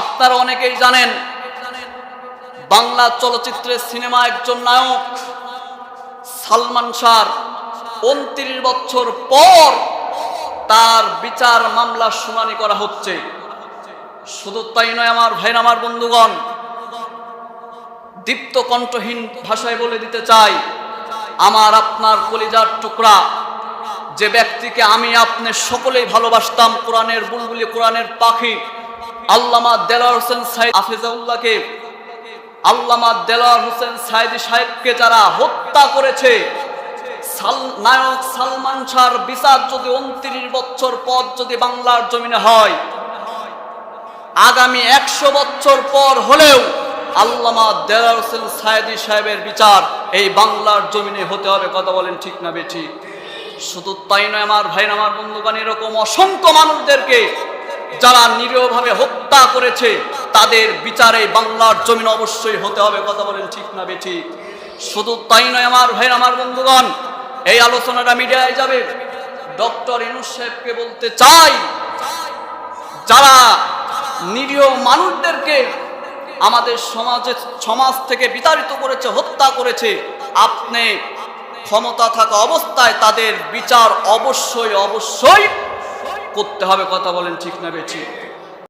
আপনারা অনেকেই জানেন, বাংলা চলচ্চিত্রের সিনেমা একজন নায়ক, সালমান শাহ, উনত্রিশ বছর পর তার বিচার মামলা শুনানি করা হচ্ছে। শুধু তাই নয়, আমার ভাইন আমার বন্ধুগণ, দীপ্ত কণ্ঠহীন ভাষায় বলে দিতে চাই, আমার আপনার কলিজার টুকরা, যে ব্যক্তিকে আমি আপনি সকলেই ভালোবাসতাম, কোরআনের বুলবুলি, কোরআনের পাখি আল্লামা দেলার হোসেন সাইদ আফিজাউল্লাহকে আল্লামা দেলার হোসেন সাইদি সাহেবকে যারা হত্যা করেছে নায়ক সালমান শাহর বিচার যদি উনত্রিশ বছর পর যদি বাংলার জমিনে হয়, আগামী একশো বছর পর হলেও আল্লামা দেলার হোসেন সায়েদি সাহেবের বিচার এই বাংলার জমিনে হতে হবে, কথা বলেন ঠিক না বেঠিক? শুধু তাই নয়, আমার ভাই আমার বন্ধুগণ, এরকম অসংখ্য মানুষদেরকে যারা নিরীহভাবে হত্যা করেছে, তাদের বিচারে বাংলার জমিন অবশ্যই হতে হবে, কথা বলেন ঠিক না বেঠিক শুধু তাই নয় আমার ভাই আমার বন্ধুগণ, এই আলোচনাটা মিডিয়ায় যাবে। ডক্টর ইনুস সাহেবকে বলতে চাই, যারা নিরীহ মানুষদেরকে আমাদের সমাজে, সমাজ থেকে বিতাড়িত করেছে, হত্যা করেছে, আপনি ক্ষমতা থাকা অবস্থায় তাদের বিচার অবশ্যই অবশ্যই করতে হবে কথা বলেন ঠিক না বেঠিক।